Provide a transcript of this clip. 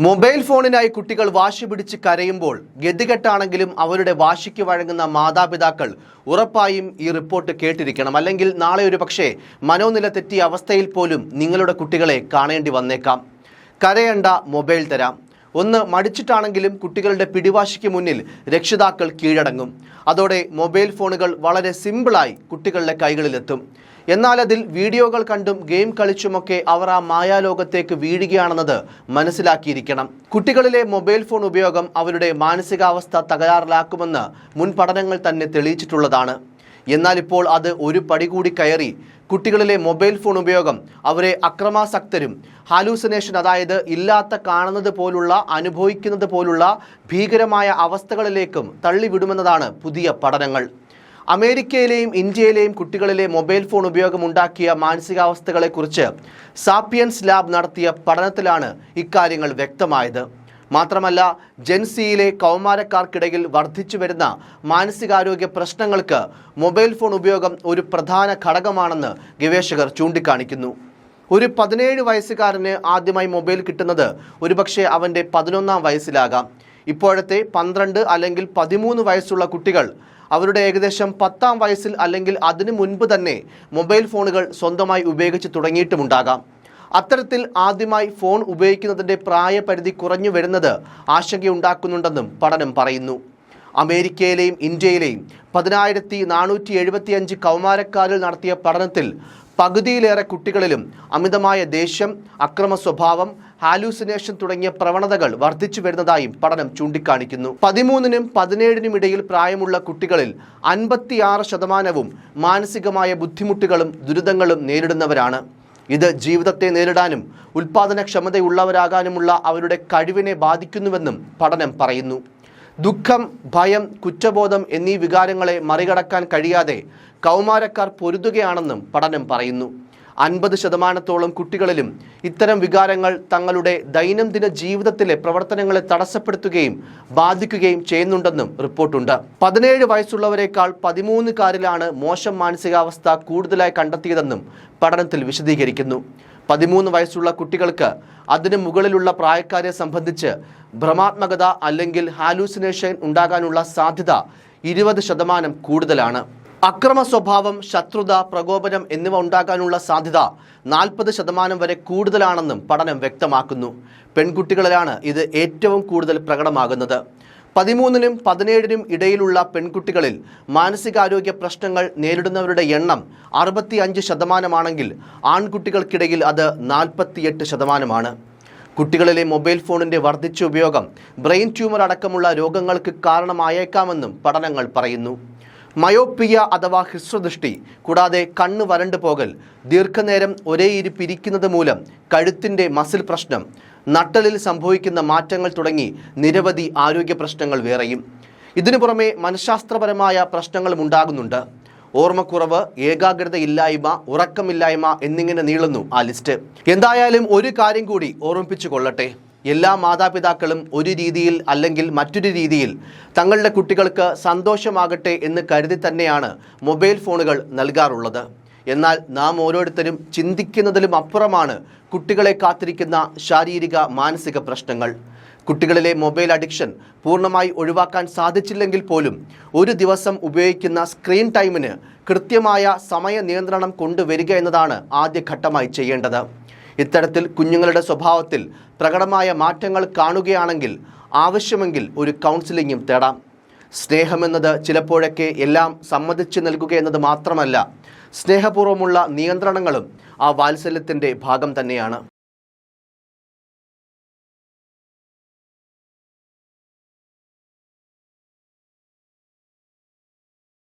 Mobile ഫോണിനായി കുട്ടികൾ വാശി പിടിച്ച് കരയുമ്പോൾ ഗതികെട്ടാണെങ്കിലും അവരുടെ വാശിക്ക് വഴങ്ങുന്ന മാതാപിതാക്കൾ ഉറപ്പായും ഈ റിപ്പോർട്ട് കേട്ടിരിക്കണം. അല്ലെങ്കിൽ നാളെ ഒരു പക്ഷേ മനോനില തെറ്റിയ അവസ്ഥയിൽ പോലും നിങ്ങളുടെ കുട്ടികളെ കാണേണ്ടി വന്നേക്കാം. കരയണ്ട മൊബൈൽ തരാം. ഒന്ന് മടിച്ചിട്ടാണെങ്കിലും കുട്ടികളുടെ പിടിവാശിക്ക് മുന്നിൽ രക്ഷിതാക്കൾ കീഴടങ്ങും. അതോടെ മൊബൈൽ ഫോണുകൾ വളരെ സിമ്പിളായി കുട്ടികളുടെ കൈകളിലെത്തും. എന്നാൽ അതിൽ വീഡിയോകൾ കണ്ടും ഗെയിം കളിച്ചുമൊക്കെ അവർ ആ മായാലോകത്തേക്ക് വീഴുകയാണെന്നത് മനസ്സിലാക്കിയിരിക്കണം. കുട്ടികളിലെ മൊബൈൽ ഫോൺ ഉപയോഗം അവരുടെ മാനസികാവസ്ഥ തകരാറിലാക്കുമെന്ന് മുൻ പഠനങ്ങൾ തന്നെ തെളിയിച്ചിട്ടുള്ളതാണ്. എന്നാൽ ഇപ്പോൾ അത് ഒരു പടി കൂടി കയറി. കുട്ടികളിലെ മൊബൈൽ ഫോൺ ഉപയോഗം അവരെ അക്രമാസക്തരും ഹാലൂസിനേഷൻ അതായത് ഇല്ലാത്ത കാണുന്നത് പോലുള്ള അനുഭവിക്കുന്നത് പോലുള്ള ഭീകരമായ അവസ്ഥകളിലേക്കും തള്ളിവിടുമെന്നതാണ് പുതിയ പഠനങ്ങൾ. അമേരിക്കയിലെയും ഇന്ത്യയിലെയും കുട്ടികളിലെ മൊബൈൽ ഫോൺ ഉപയോഗം ഉണ്ടാക്കിയ മാനസികാവസ്ഥകളെക്കുറിച്ച് സാപ്പിയൻസ് ലാബ് നടത്തിയ പഠനത്തിലാണ് ഇക്കാര്യങ്ങൾ വ്യക്തമായത്. മാത്രമല്ല ജെൻസിയിലെ കൗമാരക്കാർക്കിടയിൽ വർദ്ധിച്ചു വരുന്ന മാനസികാരോഗ്യ പ്രശ്നങ്ങൾക്ക് മൊബൈൽ ഫോൺ ഉപയോഗം ഒരു പ്രധാന ഘടകമാണെന്ന് ഗവേഷകർ ചൂണ്ടിക്കാണിക്കുന്നു. ഒരു പതിനേഴ് വയസ്സുകാരന് ആദ്യമായി മൊബൈൽ കിട്ടുന്നത് ഒരുപക്ഷെ അവന്റെ പതിനൊന്നാം വയസ്സിലാകാം. ഇപ്പോഴത്തെ പന്ത്രണ്ട് അല്ലെങ്കിൽ പതിമൂന്ന് വയസ്സുള്ള കുട്ടികൾ അവരുടെ ഏകദേശം പത്താം വയസ്സിൽ അല്ലെങ്കിൽ അതിനു മുൻപ് തന്നെ മൊബൈൽ ഫോണുകൾ സ്വന്തമായി ഉപയോഗിച്ച് തുടങ്ങിയിട്ടുമുണ്ടാകാം. അത്തരത്തിൽ ആദ്യമായി ഫോൺ ഉപയോഗിക്കുന്നതിന്റെ പ്രായപരിധി കുറഞ്ഞു വരുന്നത് ആശങ്കയുണ്ടാക്കുന്നുണ്ടെന്നും പഠനം പറയുന്നു. അമേരിക്കയിലെയും ഇന്ത്യയിലെയും പതിനായിരത്തി നാനൂറ്റി എഴുപത്തിയഞ്ച് കൗമാരക്കാരിൽ നടത്തിയ പഠനത്തിൽ പകുതിയിലേറെ കുട്ടികളിലും അമിതമായ ദേഷ്യം അക്രമ സ്വഭാവം ഹാലൂസിനേഷൻ തുടങ്ങിയ പ്രവണതകൾ വർദ്ധിച്ചു വരുന്നതായും പഠനം ചൂണ്ടിക്കാണിക്കുന്നു. പതിമൂന്നിനും പതിനേഴിനും ഇടയിൽ പ്രായമുള്ള കുട്ടികളിൽ അൻപത്തിയാറ് ശതമാനവും മാനസികമായ ബുദ്ധിമുട്ടുകളും ദുരിതങ്ങളും നേരിടുന്നവരാണ്. ഇത് ജീവിതത്തെ നേരിടാനും ഉൽപാദനക്ഷമതയുള്ളവരാകാനുമുള്ള അവരുടെ കഴിവിനെ ബാധിക്കുന്നുവെന്നും പഠനം പറയുന്നു. ദുഃഖം ഭയം കുറ്റബോധം എന്നീ വികാരങ്ങളെ മറികടക്കാൻ കഴിയാതെ കൗമാരക്കാർ പൊരുതുകയാണെന്നും പഠനം പറയുന്നു. അൻപത് ശതമാനത്തോളം കുട്ടികളിലും ഇത്തരം വികാരങ്ങൾ തങ്ങളുടെ ദൈനംദിന ജീവിതത്തിലെ പ്രവർത്തനങ്ങളെ തടസ്സപ്പെടുത്തുകയും ബാധിക്കുകയും ചെയ്യുന്നുണ്ടെന്നും റിപ്പോർട്ടുണ്ട്. പതിനേഴ് വയസ്സുള്ളവരെക്കാൾ പതിമൂന്നുകാരിലാണ് മോശം മാനസികാവസ്ഥ കൂടുതലായി കണ്ടെത്തിയതെന്നും പഠനത്തിൽ വിശദീകരിക്കുന്നു. പതിമൂന്ന് വയസ്സുള്ള കുട്ടികൾക്ക് അതിനു മുകളിലുള്ള പ്രായക്കാരെ സംബന്ധിച്ച് ഭ്രമാത്മകത അല്ലെങ്കിൽ ഹാലൂസിനേഷൻ ഉണ്ടാകാനുള്ള സാധ്യത ഇരുപത് ശതമാനം കൂടുതലാണ്. അക്രമ സ്വഭാവം ശത്രുത പ്രകോപനം എന്നിവ ഉണ്ടാകാനുള്ള സാധ്യത നാൽപ്പത് ശതമാനം വരെ കൂടുതലാണെന്നും പഠനം വ്യക്തമാക്കുന്നു. പെൺകുട്ടികളിലാണ് ഇത് ഏറ്റവും കൂടുതൽ പ്രകടമാകുന്നത്. പതിമൂന്നിനും പതിനേഴിനും ഇടയിലുള്ള പെൺകുട്ടികളിൽ മാനസികാരോഗ്യ പ്രശ്നങ്ങൾ നേരിടുന്നവരുടെ എണ്ണം അറുപത്തി അഞ്ച് ശതമാനമാണെങ്കിൽ ആൺകുട്ടികൾക്കിടയിൽ അത് നാൽപ്പത്തിയെട്ട് ശതമാനമാണ്. കുട്ടികളിലെ മൊബൈൽ ഫോണിന്റെ വർദ്ധിച്ച ഉപയോഗം ബ്രെയിൻ ട്യൂമർ അടക്കമുള്ള രോഗങ്ങൾക്ക് കാരണമായേക്കാമെന്നും പഠനങ്ങൾ പറയുന്നു. മയോപ്പിയ അഥവാ ഹ്രസ്വദൃഷ്ടി കൂടാതെ കണ്ണ് വരണ്ടു പോകൽ ദീർഘനേരം ഒരേ ഇരിപ്പിരിക്കുന്നത് മൂലം കഴുത്തിന്റെ മസിൽ പ്രശ്നം നട്ടലിൽ സംഭവിക്കുന്ന മാറ്റങ്ങൾ തുടങ്ങി നിരവധി ആരോഗ്യ പ്രശ്നങ്ങൾ വേറെയും. ഇതിനു പുറമെ മനഃശാസ്ത്രപരമായ പ്രശ്നങ്ങളും ഉണ്ടാകുന്നുണ്ട്. ഓർമ്മക്കുറവ് ഏകാഗ്രത ഇല്ലായ്മ ഉറക്കമില്ലായ്മ എന്നിങ്ങനെ നീളുന്നു ആ ലിസ്റ്റ്. എന്തായാലും ഒരു കാര്യം കൂടി ഓർമ്മിപ്പിച്ചു കൊള്ളട്ടെ. എല്ലാ മാതാപിതാക്കളും ഒരു രീതിയിൽ അല്ലെങ്കിൽ മറ്റൊരു രീതിയിൽ തങ്ങളുടെ കുട്ടികൾക്ക് സന്തോഷമാകട്ടെ എന്ന് കരുതി തന്നെയാണ് മൊബൈൽ ഫോണുകൾ നൽകാറുള്ളത്. എന്നാൽ നാം ഓരോരുത്തരും ചിന്തിക്കുന്നതിലും അപ്പുറമാണ് കുട്ടികളെ കാത്തിരിക്കുന്ന ശാരീരിക മാനസിക പ്രശ്നങ്ങൾ. കുട്ടികളിലെ മൊബൈൽ അഡിക്ഷൻ പൂർണമായി ഒഴിവാക്കാൻ സാധിച്ചില്ലെങ്കിൽ പോലും ഒരു ദിവസം ഉപയോഗിക്കുന്ന സ്ക്രീൻ ടൈമിന് കൃത്യമായ സമയ നിയന്ത്രണം കൊണ്ടുവരിക എന്നതാണ് ആദ്യഘട്ടമായി ചെയ്യേണ്ടത്. ഇത്തരത്തിൽ കുഞ്ഞുങ്ങളുടെ സ്വഭാവത്തിൽ പ്രകടമായ മാറ്റങ്ങൾ കാണുകയാണെങ്കിൽ ആവശ്യമെങ്കിൽ ഒരു കൗൺസിലിങ്ങും തേടാം. സ്നേഹമെന്നത് ചിലപ്പോഴൊക്കെ എല്ലാം സമ്മതിച്ചു നൽകുക എന്നത് മാത്രമല്ല സ്നേഹപൂർവമുള്ള നിയന്ത്രണങ്ങളും ആ വാത്സല്യത്തിന്റെ ഭാഗം തന്നെയാണ്.